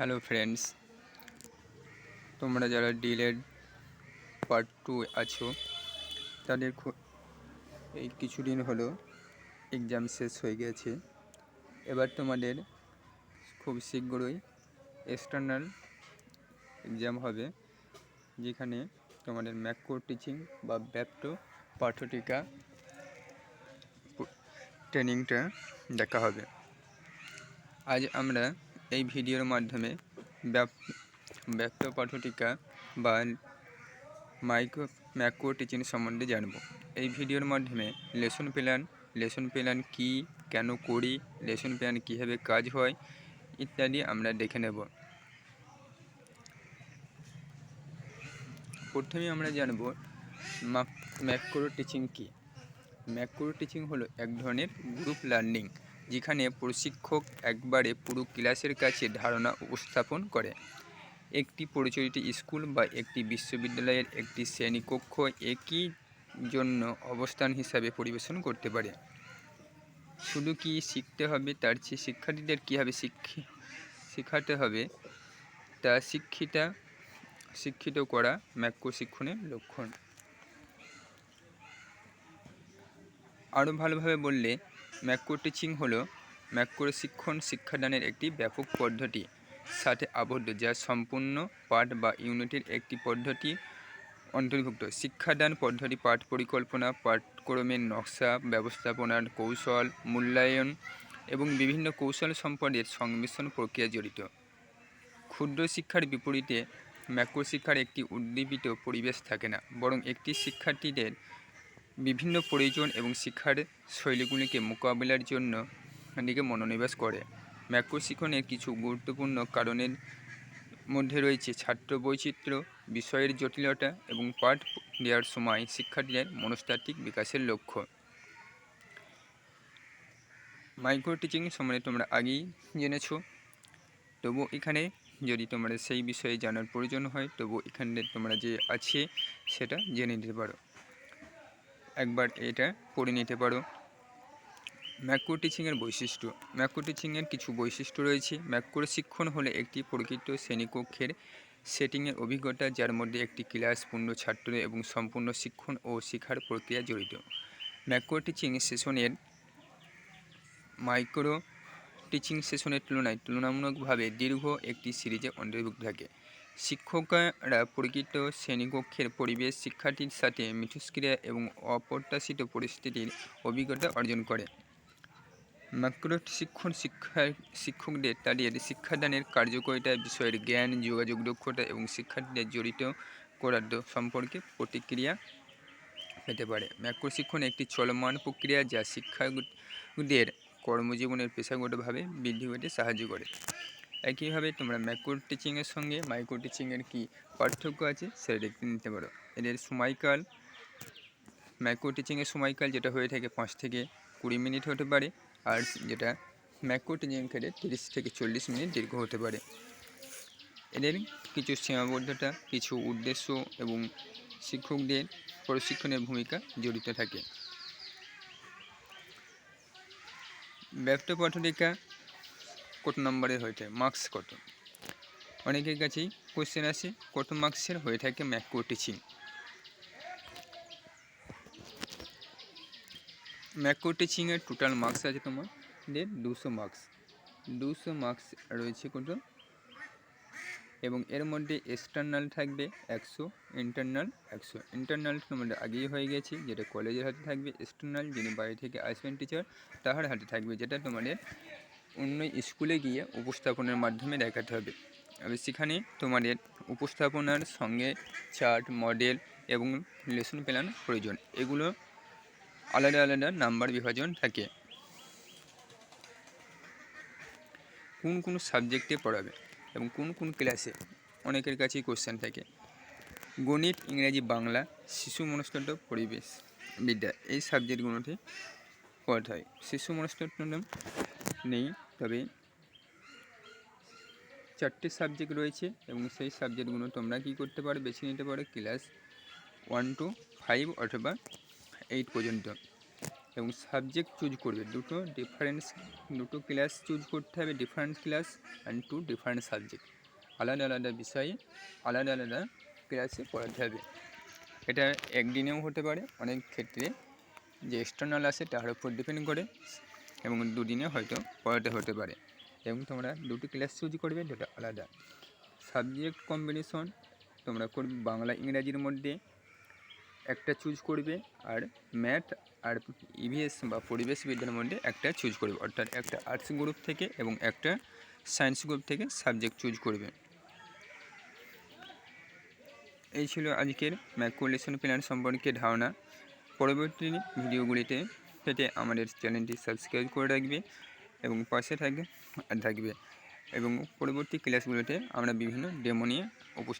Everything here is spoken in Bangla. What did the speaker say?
হ্যালো ফ্রেন্ডস তোমরা যারা ডিলের পার্ট টু আছো, তাদের এই কিছুদিন হলো এক্সাম শেষ হয়ে গেছে। এবার তোমাদের খুব শীঘ্রই এক্সটার্নাল এক্সাম হবে, যেখানে তোমাদের ম্যাকো টিচিং বা ব্যাপ্টো পাঠটিকা ট্রেনিংটা দেখা হবে। আজ আমরা এই ভিডিওর মাধ্যমে ব্যক্ত পাঠটিকা বা মাইক্রো ম্যাক্রো টিচিং সম্বন্ধে জানব। এই ভিডিওর মাধ্যমে লেসন প্ল্যান লেসন প্ল্যান কী, কেন করি, লেসন প্ল্যান কীভাবে কাজ হয় ইত্যাদি আমরা দেখে নেব। প্রথমে আমরা জানব ম্যাক্রো টিচিং কী। ম্যাক্রো টিচিং হলো এক ধরনের গ্রুপ লার্নিং। যেখানে প্রশিক্ষক একবারে পুরো ক্লাসের কাছে ধারণা উপস্থাপন করে। একটি পরিচালিত স্কুল বা একটি বিশ্ববিদ্যালয়ের একটি শ্রেণীকক্ষ একই জন্য অবস্থান হিসাবে পরিবেশন করতে পারে। শুধু কি শিখতে হবে? তার চেয়ে শিক্ষার্থীদের কীভাবে শিক্ষি, শেখাতে হবে? তা শিক্ষিতা, শিক্ষিত করা ম্যাক্রো শিক্ষণের লক্ষণ। আরও ভালোভাবে বললে ম্যাক্রো টিচিং হলো ম্যাক্রো শিক্ষণ শিক্ষাদানের একটি ব্যাপক পদ্ধতি, সাথে আবদ্ধ, যা সম্পূর্ণ পাঠ বা ইউনিটের একটি পদ্ধতি অন্তর্ভুক্ত। শিক্ষাদান পদ্ধতি, পাঠ পরিকল্পনা পাঠক্রমের নকশা, ব্যবস্থাপনার কৌশল, মূল্যায়ন এবং বিভিন্ন কৌশল সম্পদের সংমিশ্রণ প্রক্রিয়া জড়িত। ক্ষুদ্র শিক্ষার বিপরীতে ম্যাক্রো শিক্ষার একটি উদ্দীপিত পরিবেশ থাকে না, বরং একটি শিক্ষার্থীদের বিভিন্ন প্রয়োজন এবং শিক্ষার শৈলীগুলিকে মোকাবিলার জন্য দিকে মনোনিবেশ করে। ম্যাক্রো শিক্ষণের কিছু গুরুত্বপূর্ণ কারণের মধ্যে রয়েছে ছাত্র বৈচিত্র্য, বিষয়ের জটিলতা এবং পাঠ দেওয়ার সময় শিক্ষার্থীদের মনস্তাত্ত্বিক বিকাশের লক্ষ্য। মাইক্রো টিচিং সম্বন্ধে তোমরা আগেই জেনেছো। তবু এখানে যদি তোমরা সেই বিষয়ে জানার প্রয়োজন হয় তবু এখানে তোমরা যে আছে সেটা জেনে নিতে পারো। একবার এটা পড়ে নিতে পারো। ম্যাক্রো টিচিংয়ের বৈশিষ্ট্য। ম্যাক্রো টিচিংয়ের কিছু বৈশিষ্ট্য রয়েছে। ম্যাক্রো শিক্ষণ হলো একটি প্রকৃত শ্রেণীকক্ষের সেটিংয়ের অভিজ্ঞতা, যার মধ্যে একটি ক্লাস, পূর্ণ ছাত্র এবং সম্পূর্ণ শিক্ষণ ও শেখার প্রক্রিয়া জড়িত। ম্যাক্রো টিচিং সেশনের মাইক্রো টিচিং সেশনের তুলনায় তুলনামূলকভাবে দীর্ঘ একটি সিরিজে অন্তর্ভুক্ত থাকে। শিক্ষকরা প্রকৃত শ্রেণীকক্ষের পরিবেশ শিক্ষার্থীর সাথে মিথস্ক্রিয়া এবং অপ্রত্যাশিত পরিস্থিতির অভিজ্ঞতা অর্জন করে। ম্যাক্রো শিক্ষণ শিক্ষা শিক্ষকদের তাদের শিক্ষাদানের কার্যকরিতা বিষয়ের জ্ঞান, যোগাযোগ দক্ষতা এবং শিক্ষার্থীদের জড়িত করার সম্পর্কে প্রতিক্রিয়া পেতে পারে। ম্যাক্রো শিক্ষণ একটি চলমান প্রক্রিয়া যা শিক্ষকদের কর্মজীবনের পেশাগতভাবে বৃদ্ধি করতে সাহায্য করে। একইভাবে তোমরা ম্যাক্রো টিচিংয়ের সঙ্গে মাইক্রো টিচিংয়ের কী পার্থক্য আছে সেটা দেখতে নিতে পারো। এদের সময়কাল ম্যাক্রো টিচিংয়ের সময়কাল যেটা হয়ে থাকে পাঁচ থেকে কুড়ি মিনিট হতে পারে আর যেটা ম্যাক্রো টিচিংয়ের ক্ষেত্রে তিরিশ থেকে চল্লিশ মিনিট দীর্ঘ হতে পারে। এদের কিছু সীমাবদ্ধতা, কিছু উদ্দেশ্য এবং শিক্ষকদের প্রশিক্ষণের ভূমিকা জড়িত থাকে। ব্যপ্ত পঠনিকা কত নম্বরের হয়ে থাকে মার্কস কত? অনেকের কাছেই কোশ্চেন আসে, কত মার্কসের হয়ে থাকে ম্যাক্রো টিচিং ম্যাক্রো টিচিংয়ের টোটাল মার্কস আছে তোমার তোমাদের দুশো মার্কস দুশো মার্কস রয়েছে কত? এবং এর মধ্যে এক্সটার্নাল থাকবে একশো ইন্টারনাল একশো। ইন্টারনাল তোমাদের আগেই হয়ে গেছে, যেটা কলেজের হাতে থাকবে এক্সটার্নাল যিনি বাইরে থেকে আসবেন টিচার তাহার হাতে থাকবে যেটা তোমাদের অন্য স্কুলে গিয়ে উপস্থাপনের মাধ্যমে দেখাতে হবে। এবার সেখানে তোমাদের উপস্থাপনার সঙ্গে চার্ট, মডেল এবং লেসন প্ল্যান প্রয়োজন। এগুলো আলাদা আলাদা নাম্বার বিভাজন থাকে। কোন কোন সাবজেক্টে পড়াবে এবং কোন কোন ক্লাসে? অনেকের কাছেই কোশ্চেন থাকে। গণিত, ইংরেজি, বাংলা, শিশু মনস্তত্ব, পরিবেশ বিদ্যা এই সাবজেক্টগুলোতে পড়াতে হয়। শিশু মনস্তত্ব নেই, তবে চারটে সাবজেক্ট রয়েছে এবং সেই সাবজেক্টগুলো তোমরা কী করতে পারো, বেছে নিতে পারো ক্লাস ওয়ান টু ফাইভ অথবা এইট পর্যন্ত। এবং সাবজেক্ট চুজ করবে, দুটো ডিফারেন্স দুটো ক্লাস চুজ করতে হবে different class and to different subject আলাদা আলাদা বিষয়ে আলাদা আলাদা ক্লাসে পড়াতে হবে। এটা একদিনেও হতে পারে, অনেক ক্ষেত্রে। যে এক্সটার্নাল আসে, তার উপর ডিপেন্ড করে। এবং দুদিনে হয়তো পড়াতে হতে পারে। এবং তোমরা দুটি ক্লাস চুজ করবে, দুটো আলাদা। সাবজেক্ট কম্বিনেশন তোমরা করবে বাংলা, ইংরাজির মধ্যে একটা চুজ করবে আর ম্যাথ আর ইভিএস বা পরিবেশ বিজ্ঞানের মধ্যে একটা চুজ করবে। অর্থাৎ একটা আর্টস গ্রুপ থেকে এবং একটা সায়েন্স গ্রুপ থেকে সাবজেক্ট চুজ করবে। এই ছিল আজকের ম্যাকুলেশন প্ল্যান সম্পর্কে ধারণা। পরবর্তী ভিডিওগুলিতে পেতে আমাদের চ্যানেলটি সাবস্ক্রাইব করে রাখবে এবং পাশে থাকবে থাকবে। এবং পরবর্তী ক্লাসগুলোতে আমরা বিভিন্ন ডেমো নিয়ে উপস্থিত